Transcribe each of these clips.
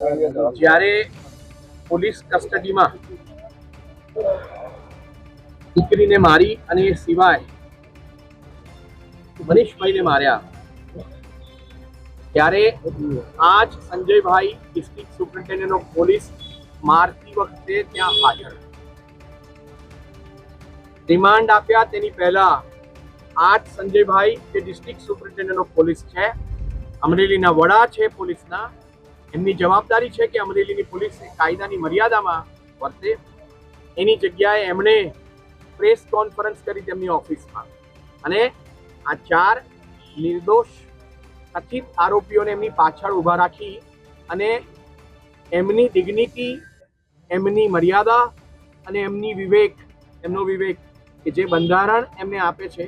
જ્યારે પોલીસ કસ્ટડીમાં દીકરીને મારી અને એ સિવાય મનીષભાઈને માર્યા, ત્યારે આજ સંજયભાઈ ડિસ્ટ્રિક્ટ સુપ્રિન્ટેન્ડન્ટ ઓફ પોલીસ મારતી વખતે ત્યાં હાજર. રિમાન્ડ આપ્યા તેની પહેલા આઠ સંજયભાઈ, જે ડિસ્ટ્રિક્ટ સુપ્રિન્ટેન્ડન્ટ ઓફ પોલીસ છે, અમરેલીના વડા છે પોલીસના એમની જવાબદારી છે કે અમરેલીની પોલીસ કાયદાની મર્યાદામાં વર્તે. એની જગ્યાએ એમણે પ્રેસ કોન્ફરન્સ કરી તેમની ઓફિસમાં. અને આ ચાર નિર્દોષ, કથિત આરોપીઓને એમની પાછળ ઊભા રાખી અને એમની ડિગ્નિટી એમની મર્યાદા અને એમની વિવેક, એમનો વિવેક કે જે બંધારણ એમને આપે છે,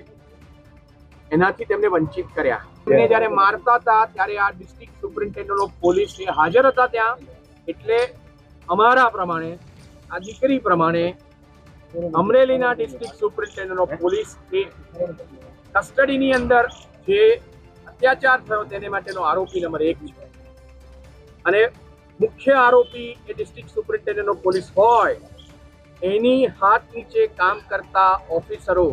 એનાથી તેમને વંચિત કર્યા. એમને જ્યારે મારતા હતા ત્યારે આ ડિસ્ટ્રિક્ટ સુપ્રિન્ટેન્ડન્ટ ઓફ પોલીસ એ હાજર હતા ત્યાં એટલે અમારા પ્રમાણે આ દીકરી પ્રમાણે અમરેલીના ડિસ્ટ્રિક્ટ સુપ્રિન્ટેન્ડન્ટ ઓફ પોલીસ એ કસ્ટડીની અંદર જે અત્યાચાર થયો તેને માટેનો આરોપી નંબર એક છે. અને મુખ્ય આરોપી એ ડિસ્ટ્રિક્ટ સુપ્રિન્ટેન્ડન્ટ ઓફ પોલીસ હોય એની હાથ નીચે કામ કરતા ઓફિસરો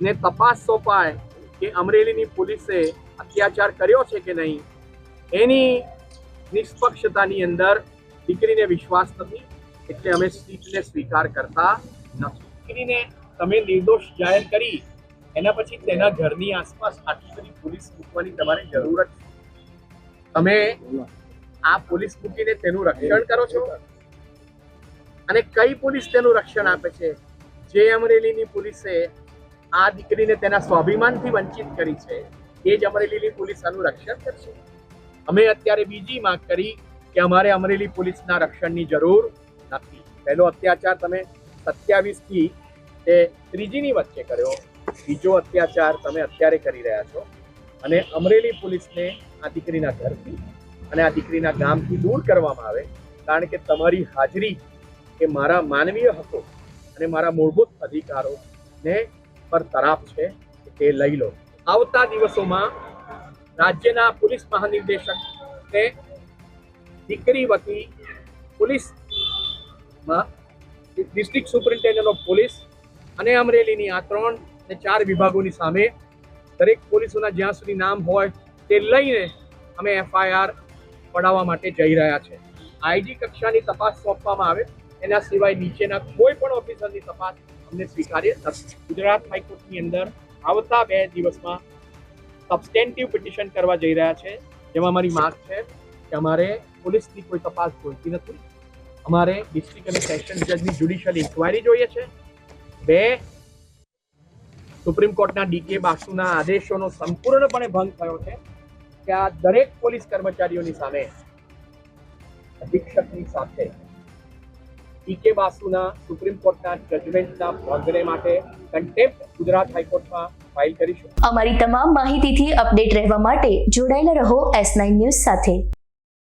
ને તપાસ સોંપાય કે અમરેલીની પોલીસે અત્યાચાર કર્યો છે કે નહીં, એની નિષ્પક્ષતાની અંદર દીકરીને વિશ્વાસ નથી, એટલે અમે સીટને સ્વીકાર કરતા નથી. દીકરીને તમે નિર્દોષ જાહેર કરી, એના પછી તેના ઘરની આસપાસ આટલી બધી પોલીસ મૂકવાની તમારે જરૂર જ તમે આ પોલીસ મૂકીને તેનું રક્ષણ કરો છો? અને કઈ પોલીસ તેનું રક્ષણ આપે છે? જે અમરેલીની પોલીસે આ દીકરીને તેના સ્વાભિમાનથી વંચિત કરી છે. એ જ અમરેલીની પોલીસ આનું રક્ષણ કરશે. અમે અત્યારે બીજી માંગ કરી કે અમારે અમરેલી પોલીસના રક્ષણની જરૂર નથી. પહેલો અત્યાચાર તમે સત્યાવીસથી તે ત્રીજીની વચ્ચે કર્યો. બીજો અત્યાચાર તમે અત્યારે કરી રહ્યા છો. અને અમરેલી પોલીસને આ દીકરીના ઘરથી અને આ દીકરીના ગામથી દૂર કરવામાં આવે, કારણ કે તમારી હાજરી એ મારા માનવીય હકો અને મારા મૂળભૂત અધિકારોને પર તરાપ છે તે લઈ લો. આવતા દિવસોમાં રાજ્યના પોલીસ મહાનિર્દેશકને દીકરી વતી પોલીસમાં ડિસ્ટ્રિક્ટ સુપરિન્ટેન્ડન્ટ ઓફ પોલીસ અને અમરેલીની આ ત્રણ ને ચાર વિભાગોની સામે દરેક પોલીસોના જ્યાં સુધી નામ હોય તે લઈને અમે એફઆઈઆર પડાવવા માટે જઈ રહ્યા છે. આઈજી કક્ષાની તપાસ સોંપવામાં આવે. એના સિવાય નીચેના કોઈ પણ ઓફિસરની તપાસ અમને સ્વીકાર્ય. ગુજરાત હાઈકોર્ટની અંદર આવતા બે દિવસમાં સબસ્ટેન્ટિવ પિટિશન કરવા જઈ રહ્યા છે. જેમાં અમારી માંગ છે કે અમારે પોલીસની કોઈ તપાસ જોઈતી નથી. અમારે ડિસ્ટ્રિક્ટ અને સેશન જજની જ્યુડિશિયલ ઇન્ક્વાયરી જોઈએ છે. બે સુપ્રીમ કોર્ટના ડીકે બાસુના આદેશોનો સંપૂર્ણપણે ભંગ થયો છે કે આ દરેક પોલીસ કર્મચારીઓની સામે અધિક્ષકની સાથે ડીકે બાસુના સુપ્રીમ કોર્ટના જજમેન્ટના ભંગને માટે કન્ટેમ્પ ગુજરાત હાઈકોર્ટમાં ફાઇલ કરીશું. અમારી તમામ માહિતીથી અપડેટ રહેવા માટે જોડાયેલા રહો એસ નાઇન ન્યૂઝ સાથે.